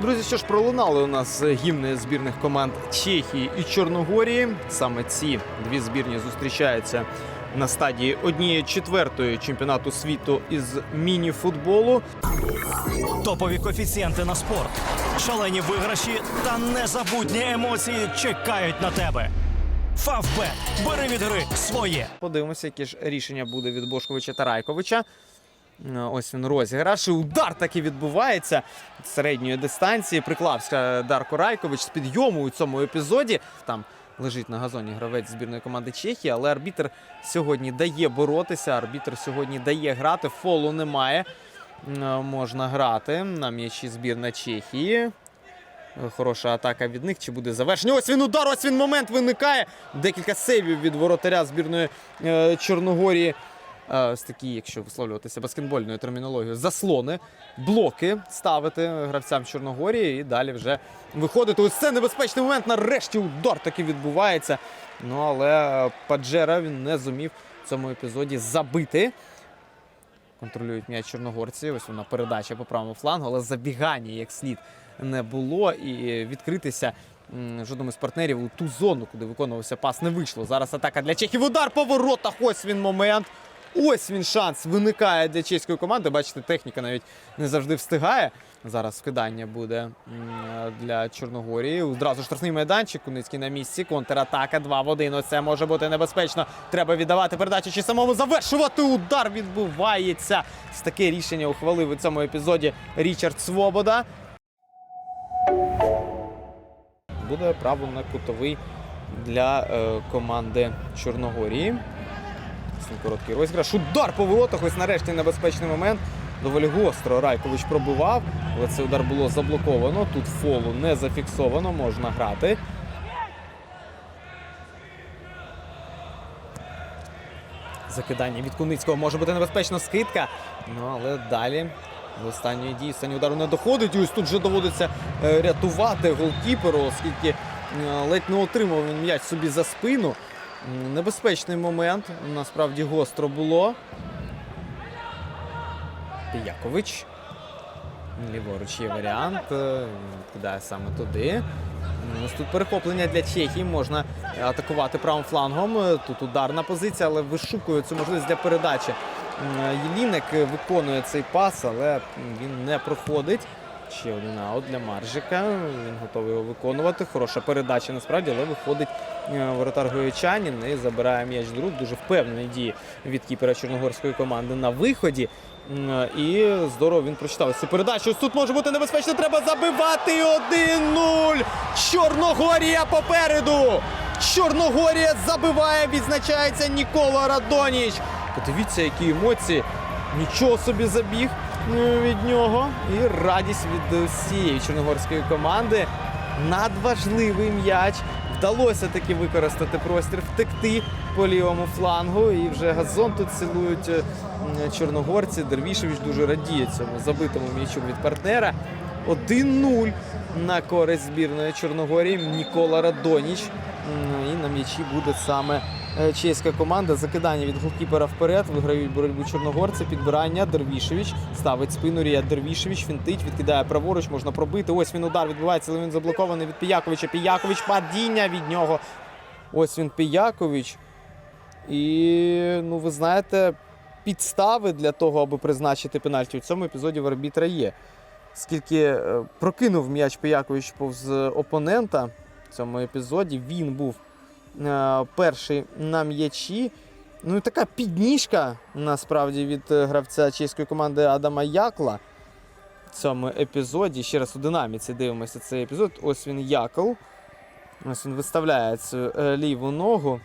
Друзі, що ж пролунали у нас гімни збірних команд Чехії і Чорногорії. Саме ці дві збірні зустрічаються на стадії однієї четвертої чемпіонату світу із міні-футболу. Топові коефіцієнти на спорт, шалені виграші та незабутні емоції чекають на тебе. Фавбет. Бери від гри своє. Подивимося, яке ж рішення буде від Бошковича та Райковича. Е, Ось він розіграш. І удар таки відбувається з середньої дистанції. Приклався Дарко Райкович з підйому у цьому епізоді. Там лежить на газоні гравець збірної команди Чехії, але арбітр сьогодні дає боротися. Арбітр сьогодні дає грати. Фолу немає. Е, Можна грати на м'ячі збірна Чехії. Хороша атака від них. Чи буде завершення? Ось він удар, ось він момент виникає. Декілька сейвів від воротаря збірної е, Чорногорії. Е, ось такі, якщо висловлюватися баскетбольною термінологією, заслони, блоки ставити гравцям Чорногорії і далі вже виходити. Ось це небезпечний момент. Нарешті удар таки відбувається. Ну але Паджера він не зумів в цьому епізоді забити. Контролюють м'яч чорногорці. Ось вона передача по правому флангу, але забігання як слід не було. І відкритися жодному з партнерів у ту зону, куди виконувався пас, не вийшло. Зараз атака для Чехів. Удар по воротах. Ось він момент. Ось він шанс виникає для чеської команди. Бачите, техніка навіть не завжди встигає. Зараз скидання буде для Чорногорії. Одразу штрафний майданчик. Куницький на місці. Контратака 2 в 1. Оце може бути небезпечно. Треба віддавати передачу чи самому завершувати. Удар відбувається. З таке рішення ухвалив у цьому епізоді Річард Свобода. Буде право на кутовий для е, команди Чорногорії. Це Короткий розіграш. Удар по воротах. Ось нарешті небезпечний момент. Доволі гостро Райкович пробивав, але цей удар було заблоковано. Тут фолу не зафіксовано, можна грати. Закидання від Куницького може бути небезпечна скидка. Ну але далі до останньої дії останній удару не доходить. І ось тут вже доводиться е, рятувати голкіперу, оскільки е, ледь не отримав він м'яч собі за спину. Небезпечний момент. Насправді гостро було. Якович. Ліворуч є варіант. е, Кидає саме туди. Ось тут перехоплення для Чехії. Можна атакувати правим флангом. Е, Тут ударна позиція, але вишукує цю можливість для передачі. Е, виконує цей пас, але він не проходить. Ще один аут для Маржика. Він готовий його виконувати. Хороша передача насправді, але виходить е, воротар Гоячанін і забирає м'яч до рук. Дуже впевнений дії від кіпера чорногорської команди на виході. І здорово він прочитав цю передачу. Тут може бути небезпечно. Треба забивати 1-0. Чорногорія попереду. Чорногорія забиває, відзначається Нікола Радоніч. Подивіться, які емоції. Нічого собі забіг е, від нього. І радість від всієї чорногорської команди. Надважливий м'яч. Вдалося таки використати простір, втекти по лівому флангу. І вже газон тут цілують е, чорногорці. Дервішевич дуже радіє цьому забитому м'ячу від партнера. 1-0 на користь збірної Чорногорії. Нікола Радоніч. І на м'ячі буде саме е, чеська команда. Закидання від голкіпера вперед. Виграють боротьбу чорногорці. Підбирання. Дервішевич ставить спину Рія Дервішевич. Фінтить, відкидає праворуч, можна пробити. Ось він удар відбувається, але він заблокований від Піяковича. Піякович падіння від нього. Ось він Піякович. І ну, ви знаєте, підстави для того, аби призначити пенальті у цьому епізоді в арбітра є. Скільки е, прокинув м'яч Піякович повз опонента в цьому епізоді, він був е, перший на м'ячі. Ну і така підніжка насправді від е, гравця чеської команди Адама Якла в цьому епізоді. Ще раз у динаміці дивимося цей епізод. Ось він Якл. Ось він виставляє цю е, ліву ногу.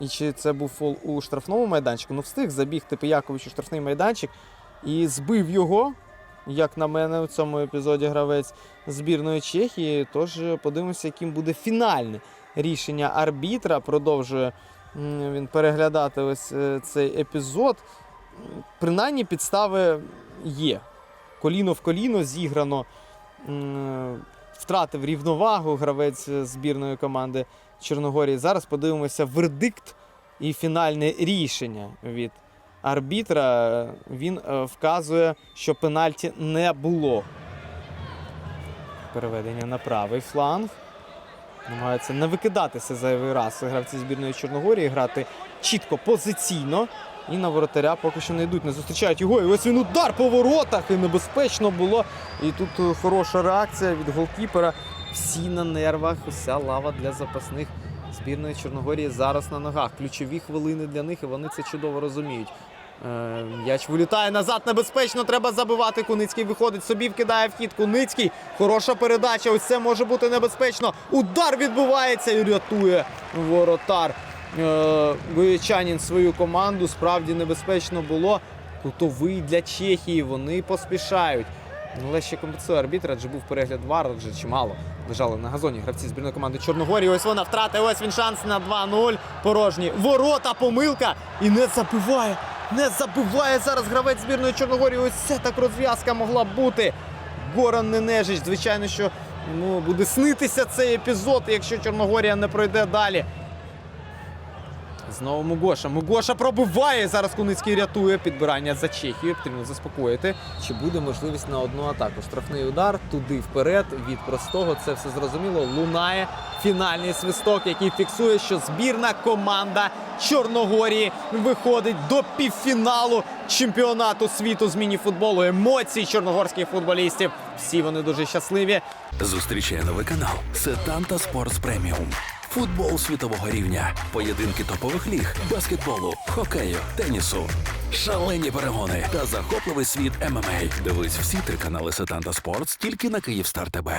І чи це був фол у штрафному майданчику? Ну, встиг забігти Пиякович у штрафний майданчик і збив його, як на мене, у цьому епізоді гравець збірної Чехії. Тож е, подивимося, яким буде фінальне рішення арбітра. Продовжує він переглядати ось е, цей епізод. Принаймні підстави є. Коліно в коліно зіграно. Втратив рівновагу гравець збірної команди Чорногорії. Зараз подивимося вердикт і фінальне рішення від арбітра. Він е, вказує, що пенальті не було. Переведення на правий фланг. Намагаються не викидатися зайвий раз гравці збірної Чорногорії, грати чітко позиційно. І на воротаря поки що не йдуть, не зустрічають його. І ось він удар по воротах. І небезпечно було. І тут е, хороша реакція від голкіпера. Всі на нервах, уся лава для запасних збірної Чорногорії зараз на ногах. Ключові хвилини для них, і вони це чудово розуміють. Е, М'яч вилітає назад, небезпечно, треба забивати. Куницький виходить собі, вкидає в хід. Куницький. Хороша передача. Ось це може бути небезпечно. Удар відбувається і рятує воротар. Е, Гоячанін свою команду. Справді небезпечно було. Кутовий для Чехії. Вони поспішають. Але ще компенсує арбітр, адже був перегляд вар, адже чимало лежали на газоні гравці збірної команди Чорногорії. Ось вона втрата. Ось він шанс на 2-0. Порожні ворота, помилка. І не забиває. Не забуває зараз гравець збірної Чорногорії. Ось це так розв'язка могла бути. Горан Ненежич. Звичайно, що ну, буде снитися цей епізод, якщо Чорногорія не пройде далі. Знову Мугоша. Мугоша пробиває. Зараз Куницький рятує підбирання за Чехію. Потрібно заспокоїти. Чи буде можливість на одну атаку? Штрафний удар туди вперед від простого. Це все зрозуміло. Лунає фінальний свисток, який фіксує, що збірна команда Чорногорії виходить до півфіналу чемпіонату світу з мініфутболу. Емоції чорногорських футболістів. Всі вони дуже щасливі. Зустрічає новий канал Сетанта Спортс Преміум. Футбол світового рівня, поєдинки топових ліг, баскетболу, хокею, тенісу, шалені перегони та захопливий світ ММА. Дивись всі три канали Сетанта Спортс тільки на Київстар ТБ.